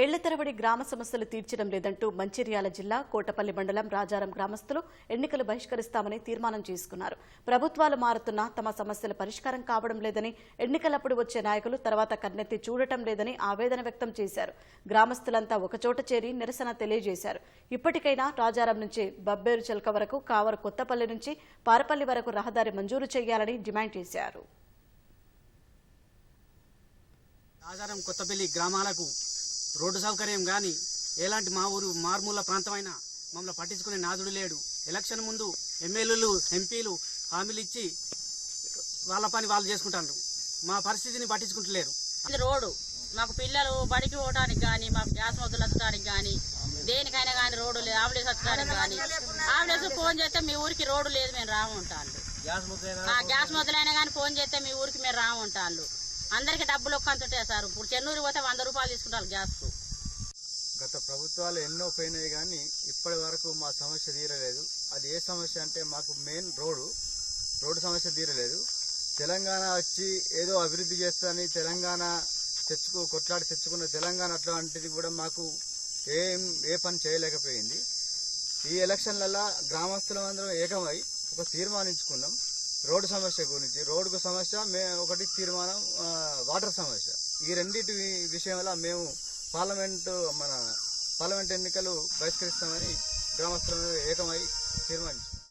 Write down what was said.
ఏళ్ళ తరబడి గ్రామ సమస్యలు తీర్చడం లేదంటూ మంచిర్యాల జిల్లా కోటపల్లి మండలం రాజారం గ్రామస్తులు ఎన్నికలు బహిష్కరిస్తామని తీర్మానం చేసుకున్నారు. ప్రభుత్వాలు మారుతున్నా తమ సమస్యల పరిష్కారం కావడం లేదని ఎన్నికలప్పుడు వచ్చే నాయకులు తర్వాత కన్నెత్తి చూడటం లేదని ఆవేదన వ్యక్తం చేశారు. గ్రామస్తులంతా ఒకచోట చేరి నిరసన తెలియజేశారు. ఇప్పటికైనా రాజారం నుంచి బబ్బేరు చెలక వరకు కావరు కొత్తపల్లి నుంచి పారపల్లి వరకు రహదారి మంజూరు చేయాలని డిమాండ్ చేశారు. రాజారం కొత్తపల్లి గ్రామాలకు రోడ్డు సౌకర్యం కానీ ఎలాంటి మా ఊరు మారుమూల ప్రాంతమైన మమ్మల్ని పట్టించుకునే నాదుడు లేడు. ఎలక్షన్ ముందు ఎమ్మెల్యేలు ఎంపీలు హామీలు ఇచ్చి వాళ్ళ పని వాళ్ళు చేసుకుంటారు మా పరిస్థితిని పట్టించుకుంటలేరు. ఇది రోడ్డు. మాకు పిల్లలు బడికి పోవడానికి కానీ మాకు గ్యాస్ మొదలు వచ్చడానికి కానీ దేనికైనా కానీ రోడ్డు లేదు. ఆంబులెన్స్ వచ్చడానికి కానీ ఆంబులెన్స్ ఫోన్ చేస్తే మీ ఊరికి రోడ్డు లేదు మేము రాము ఉంటాను ఆ, గ్యాస్ మొదలైనా కానీ ఫోన్ చేస్తే మీ ఊరికి మేము రాము ఉంటాను అందరికి డబ్బులు ఒక్కంతుంటాయి సార్. ఇప్పుడు చెన్నూరు పోతే వంద రూపాయలు తీసుకుంటారు గ్యాస్ గత ప్రభుత్వాలు ఎన్నో పోయినాయి కానీ ఇప్పటి వరకు మా సమస్య తీరలేదు. అది ఏ సమస్య అంటే మాకు మెయిన్ రోడ్డు. రోడ్డు సమస్య తీరలేదు. తెలంగాణ వచ్చి ఏదో అభివృద్ధి చేస్తుందని తెలంగాణ తెచ్చుకో కొట్లాడి తెచ్చుకున్న తెలంగాణ అట్లాంటిది కూడా మాకు ఏం ఏ పని చేయలేకపోయింది. ఈ ఎలక్షన్లలో గ్రామస్తులందరం ఏకమై ఒక తీర్మానించుకున్నాం. రోడ్డు సమస్య గురించి. రోడ్డు సమస్య మే ఒకటి తీర్మానం వాటర్ సమస్య. ఈ రెండింటి విషయంలో మేము పార్లమెంట్ మన పార్లమెంట్ ఎన్నికలు బహిష్కరిస్తామని గ్రామస్తులను ఏకమై తీర్మానించాం.